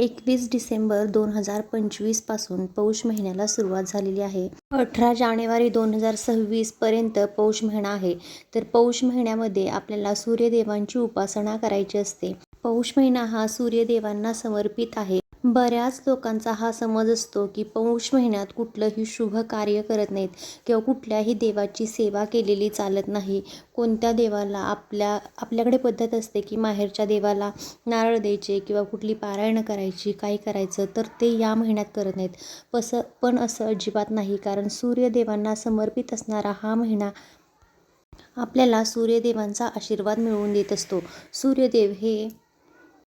एकवीस डिसेंबर दोन हजार पंचवीसपासून पौष महिन्याला सुरुवात झालेली आहे. अठरा जानेवारी दोन हजार सव्वीसपर्यंत पौष महिना आहे. तर पौष महिन्यामध्ये आपल्याला सूर्यदेवांची उपासना करायची असते. पौष महिना हा सूर्यदेवांना समर्पित आहे. बऱ्याच लोकांचा हा समज असतो की पौष महिन्यात कुठलंही शुभ कार्य करत नाहीत किंवा कुठल्याही देवाची सेवा केलेली चालत नाही. कोणत्या देवाला आपल्या आपल्याकडे पद्धत असते की माहेरच्या देवाला नारळ द्यायचे किंवा कुठली पारायणं करायची काय करायचं तर ते या महिन्यात करत नाहीत. पसं पण असं अजिबात नाही कारण सूर्यदेवांना समर्पित असणारा हा महिना आपल्याला सूर्यदेवांचा आशीर्वाद मिळवून देत असतो. सूर्यदेव हे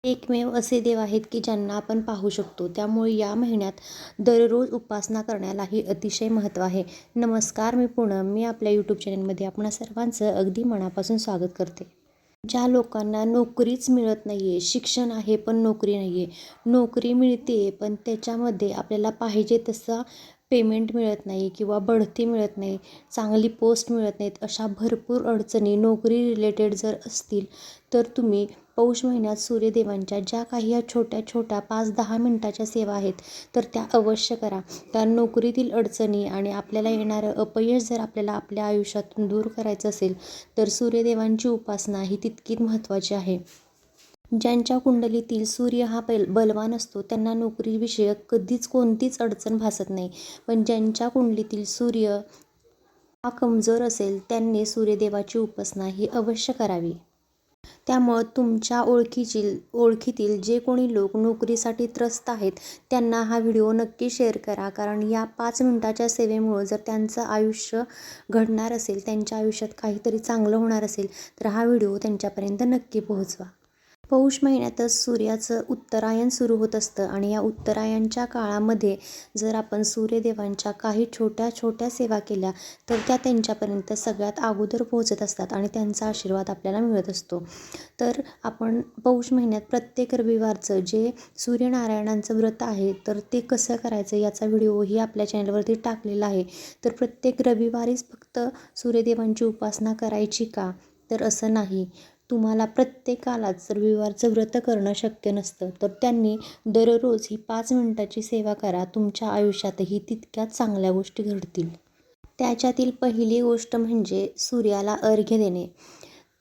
एकमेव असे देव आहेत की ज्यांना आपण पाहू शकतो. त्यामुळे या महिन्यात दररोज उपासना करण्यालाही अतिशय महत्त्व आहे. नमस्कार मी पूनम. मी आपल्या यूट्यूब चॅनलमध्ये आपणा सर्वांचं अगदी मनापासून स्वागत करते. ज्या लोकांना नोकरीच मिळत नाही आहे शिक्षण आहे पण नोकरी नाही आहे नोकरी मिळते पण त्याच्यामध्ये आपल्याला पाहिजे तसा पेमेंट मिळत नाही किंवा बढती मिळत नाही चांगली पोस्ट मिळत नाहीत अशा भरपूर अडचणी नोकरी रिलेटेड जर असतील तर तुम्ही पौष महिन्यात सूर्यदेवांच्या ज्या काही या छोट्या छोट्या पाच दहा मिनटाच्या सेवा आहेत तर त्या अवश्य करा. कारण नोकरीतील अडचणी आणि आपल्याला येणारं अपयश जर आपल्याला आपल्या आयुष्यातून दूर करायचं असेल तर सूर्यदेवांची उपासना ही तितकीच महत्त्वाची आहे. ज्यांच्या कुंडलीतील सूर्य हा पैल बलवान असतो त्यांना नोकरीविषयक कधीच कोणतीच अडचण भासत नाही. पण ज्यांच्या कुंडलीतील सूर्य हा कमजोर असेल त्यांनी सूर्यदेवाची उपासना ही अवश्य करावी. त्यामुळं तुमच्या ओळखीची ओळखीतील जे कोणी लोक नोकरीसाठी त्रस्त आहेत त्यांना हा व्हिडिओ नक्की शेअर करा. कारण या पाच मिनटाच्या सेवेमुळं जर त्यांचं आयुष्य घडणार असेल त्यांच्या आयुष्यात काहीतरी चांगलं होणार असेल तर हा व्हिडिओ त्यांच्यापर्यंत नक्की पोहोचवा. पौष महिन्यातच सूर्याचं उत्तरायण सुरू होत असतं. आणि या उत्तरायणच्या काळामध्ये जर आपण सूर्यदेवांच्या काही छोट्या छोट्या सेवा केल्या तर त्या त्यांच्यापर्यंत सगळ्यात अगोदर पोहोचत असतात आणि त्यांचा आशीर्वाद आपल्याला मिळत असतो. तर आपण पौष महिन्यात प्रत्येक रविवारचं जे सूर्यनारायणांचं व्रत आहे तर ते कसं करायचं याचा व्हिडिओही आपल्या चॅनलवरती टाकलेला आहे. तर प्रत्येक रविवारीच फक्त सूर्यदेवांची उपासना करायची का? तर असं नाही. तुम्हाला प्रत्येकालाच रविवारचं व्रत करणं शक्य नसतं तर त्यांनी दररोज ही पाच मिनटाची सेवा करा. तुमच्या आयुष्यातही तितक्याच चांगल्या गोष्टी घडतील. त्याच्यातील पहिली गोष्ट म्हणजे सूर्याला अर्घ्य देणे.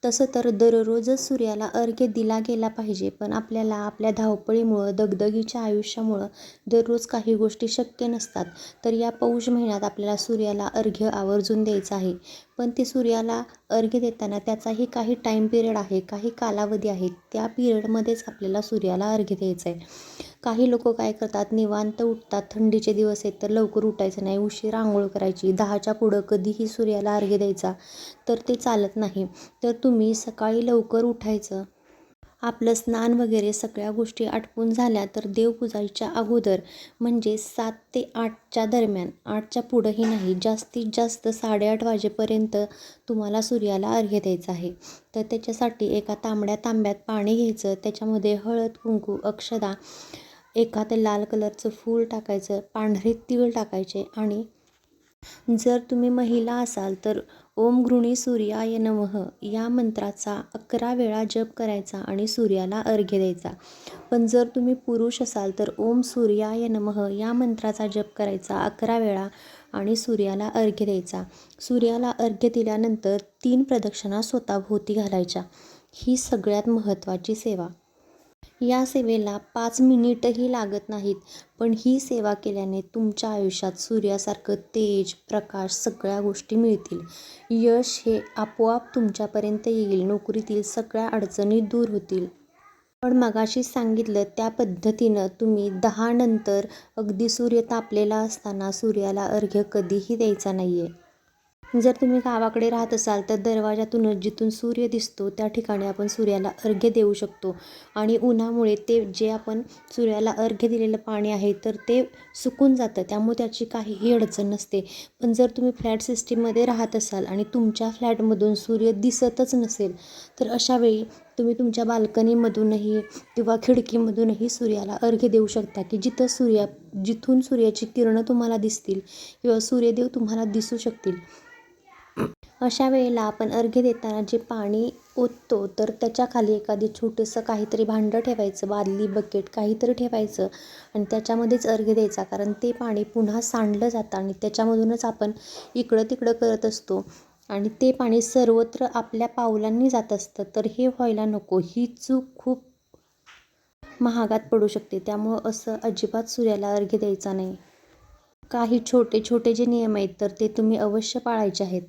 तसं तर दररोजच सूर्याला अर्घ्य दिला गेला पाहिजे पण आपल्याला आपल्या धावपळीमुळं दगदगीच्या आयुष्यामुळं दररोज काही गोष्टी शक्य नसतात. तर या पौष महिन्यात आपल्याला सूर्याला अर्घ्य आवर्जून द्यायचं आहे. पण ते सूर्याला अर्घ्य देताना त्याचाही काही टाईम पिरियड आहे काही कालावधी आहे. त्या पिरियडमध्येच आपल्याला सूर्याला अर्घ्य द्यायचं आहे काही लोक काय करतात निवांत उठतात. थंडीचे दिवस आहेत तर लवकर उठायचं नाही. उशीर आंघोळ करायची. दहाच्या पुढं कधीही सूर्याला अर्घ्य द्यायचा तर ते चालत नाही. तर तुम्ही सकाळी लवकर उठायचं. आपलं स्नान वगैरे सगळ्या गोष्टी आटपून झाल्या तर देवपूजाच्या अगोदर म्हणजे सात ते आठच्या दरम्यान. आठच्या पुढंही नाही जास्तीत जास्त साडेआठ वाजेपर्यंत तुम्हाला सूर्याला अर्घ्य द्यायचं आहे. तर त्याच्यासाठी एका तांबड्या तांब्यात पाणी घ्यायचं. त्याच्यामध्ये हळद कुंकू अक्षदा एखादं लाल कलरचं फूल टाकायचं पांढरे तीळ टाकायचे आणि जर तुम्ही महिला असाल तर ओम गृणी सूर्याय नमः या मंत्राचा अकरा वेळा जप करायचा आणि सूर्याला अर्घ्य द्यायचा. पण जर तुम्ही पुरुष असाल तर ओम सूर्याय नमः या मंत्राचा जप करायचा अकरा वेळा आणि सूर्याला अर्घ्य द्यायचा. सूर्याला अर्घ्य दिल्यानंतर तीन प्रदक्षिणा स्वतःभोवती घालायच्या. ही सगळ्यात महत्त्वाची सेवा. या सेवेला पाच मिनिटही लागत नाहीत. पण ही सेवा केल्याने तुमच्या आयुष्यात सूर्यासारखं तेज प्रकाश सगळ्या गोष्टी मिळतील. यश हे आपोआप तुमच्यापर्यंत येईल नोकरीतील सगळ्या अडचणी दूर होतील. पण मगाशी सांगितलं त्या पद्धतीनं तुम्ही दहा नंतर अगदी सूर्य तापलेला असताना सूर्याला अर्घ्य कधीही द्यायचा नाही आहे जर तुम्ही गावाकडे राहत असाल तर दरवाजातूनच जिथून सूर्य दिसतो त्या ठिकाणी आपण सूर्याला अर्घ्य देऊ शकतो. आणि उन्हामुळे ते जे आपण सूर्याला अर्घ्य दिलेलं पाणी आहे तर ते सुकून जातं. त्यामुळे त्याची काहीही अडचण नसते. पण जर तुम्ही फ्लॅट सिस्टीममध्ये राहत असाल आणि तुमच्या फ्लॅटमधून सूर्य दिसतच नसेल तर अशावेळी तुम्ही तुमच्या बाल्कनीमधूनही किंवा खिडकीमधूनही सूर्याला अर्घ्य देऊ शकता की जिथं सूर्या जिथून सूर्याची किरणं तुम्हाला दिसतील किंवा सूर्यदेव तुम्हाला दिसू शकतील. अशा वेळेला आपण अर्घ्य देताना जे पाणी ओततो तर त्याच्याखाली एखादी छोटंसं काहीतरी भांडं ठेवायचं बादली बकेट काहीतरी ठेवायचं आणि त्याच्यामध्येच अर्घ्य द्यायचा. कारण ते पाणी पुन्हा सांडलं जातं आणि त्याच्यामधूनच आपण इकडं तिकडं करत असतो. आणि ते पाणी सर्वत्र आपल्या पावलांनी जात असतं. तर हे व्हायला नको. ही चूक खूप महागात पडू शकते. त्यामुळं असं अजिबात सूर्याला अर्घ्य द्यायचा नाही. काही छोटे छोटे जे नियम आहेत तर ते तुम्ही अवश्य पाळायचे आहेत.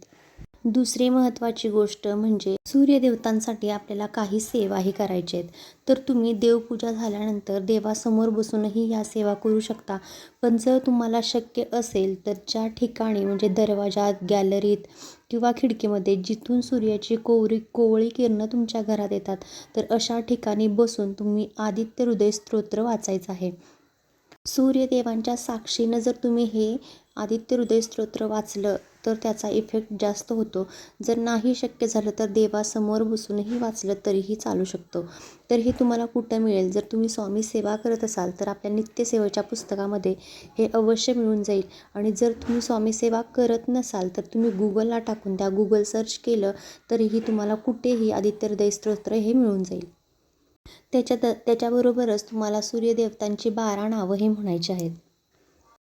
दुसरी महत्त्वाची गोष्ट म्हणजे सूर्यदेवतांसाठी आपल्याला काही सेवाही करायच्या आहेत. तर तुम्ही देवपूजा झाल्यानंतर देवासमोर बसूनही ह्या सेवा करू शकता. पण जर तुम्हाला शक्य असेल तर ज्या ठिकाणी म्हणजे दरवाजात गॅलरीत किंवा खिडकीमध्ये जिथून सूर्याची कोवरी कोवळी किरणं तुमच्या घरात येतात तर अशा ठिकाणी बसून तुम्ही आदित्य हृदय स्तोत्र वाचायचं आहे. सूर्यदेवांच्या साक्षीनं जर तुम्ही हे आदित्य हृदय स्तोत्र वाचलं तर त्याचा इफेक्ट जास्त होतो. जर नाही शक्य झालं तर देवासमोर बसूनही वाचलं तरीही चालू शकतो. तर हे तुम्हाला कुठं मिळेल? जर तुम्ही स्वामी सेवा करत असाल तर आपल्या नित्यसेवेच्या पुस्तकामध्ये हे अवश्य मिळून जाईल. आणि जर तुम्ही स्वामी सेवा करत नसाल तर तुम्ही गुगलला टाकून त्या गुगल सर्च केलं तरीही तुम्हाला कुठेही आदित्य हृदय स्तोत्र हे मिळून जाईल. त्याच्यात त्याच्याबरोबरच तुम्हाला सूर्यदेवतांची बारा नावंही म्हणायची आहेत.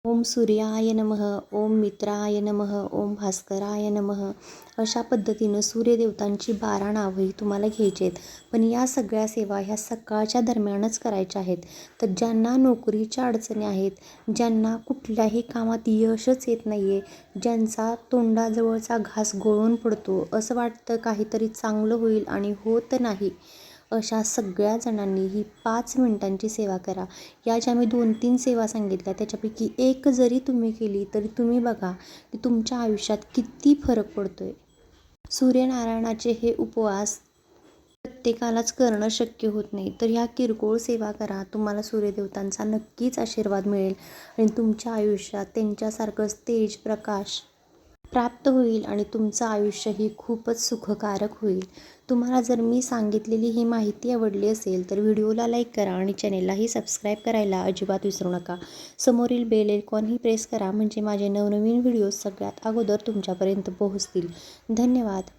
ओम सूर्याय नमः ओम मित्राय नमः ओम भास्कराय नमः. अशा पद्धतीनं सूर्यदेवतांची बारा नावही तुम्हाला घ्यायची आहेत. पण या सगळ्या सेवा ह्या सकाळच्या दरम्यानच करायच्या आहेत. तर ज्यांना नोकरीच्या अडचणी आहेत ज्यांना कुठल्याही कामात यशच येत नाही आहे ज्यांचा तोंडाजवळचा घास गळून पडतो असं वाटतं काहीतरी चांगलं होईल आणि होत नाही. अशा सगळ्या जणांनी ही पाच मिनटांची सेवा करा. या ज्या मी दोन तीन सेवा सांगितल्या त्याच्यापैकी एक जरी तुम्ही केली तरी तुम्ही बघा की तुमच्या आयुष्यात किती फरक पडतो आहे सूर्यनारायणाचे हे उपवास प्रत्येकालाच करणं शक्य होत नाही. तर ह्या किरकोळ सेवा करा. तुम्हाला सूर्यदेवतांचा नक्कीच आशीर्वाद मिळेल. आणि तुमच्या आयुष्यात त्यांच्यासारखंच तेज प्रकाश प्राप्त होईल आणि तुमचं आयुष्यही खूपच सुखकारक होईल. तुम्हाला जर मी सांगितलेली ही माहिती आवडली असेल तर व्हिडिओला लाईक करा आणि चॅनेललाही सबस्क्राईब करायला अजिबात विसरू नका. समोरील बेल आयकॉनही प्रेस करा म्हणजे माझे नवनवीन व्हिडिओज सगळ्यात अगोदर तुमच्यापर्यंत पोहोचतील. धन्यवाद.